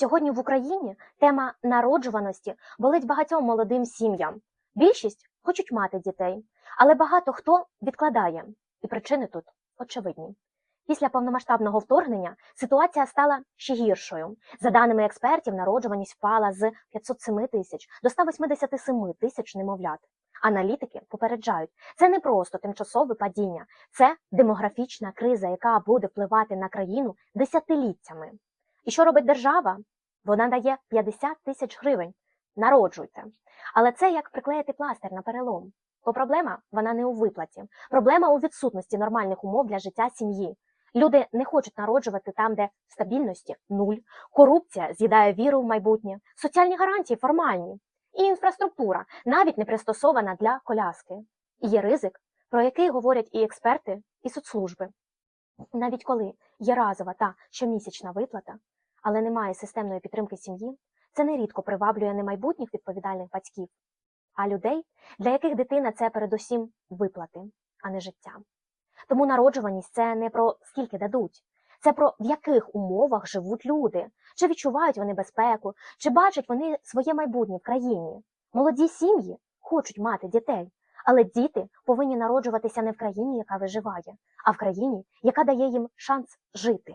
Сьогодні в Україні тема народжуваності болить багатьом молодим сім'ям. Більшість хочуть мати дітей, але багато хто відкладає, і причини тут очевидні. Після повномасштабного вторгнення ситуація стала ще гіршою. За даними експертів, народжуваність впала з 507 тисяч до 187 тисяч немовлят. Аналітики попереджають, це не просто тимчасове падіння, це демографічна криза, яка буде впливати на країну десятиліттями. І що робить держава? Вона дає 50 тисяч гривень. Народжуйте. Але це як приклеїти пластир на перелом. Бо проблема вона не у виплаті. Проблема у відсутності нормальних умов для життя сім'ї. Люди не хочуть народжувати там, де стабільності нуль, корупція з'їдає віру в майбутнє, соціальні гарантії формальні, і інфраструктура навіть не пристосована для коляски. І є ризик, про який говорять і експерти, і соцслужби. Навіть коли є разова та щомісячна виплата, але немає системної підтримки сім'ї, це нерідко приваблює не майбутніх відповідальних батьків, а людей, для яких дитина це передусім виплати, а не життя. Тому народжуваність це не про скільки дадуть, це про в яких умовах живуть люди, чи відчувають вони безпеку, чи бачать вони своє майбутнє в країні. Молоді сім'ї хочуть мати дітей, але діти повинні народжуватися не в країні, яка виживає, а в країні, яка дає їм шанс жити.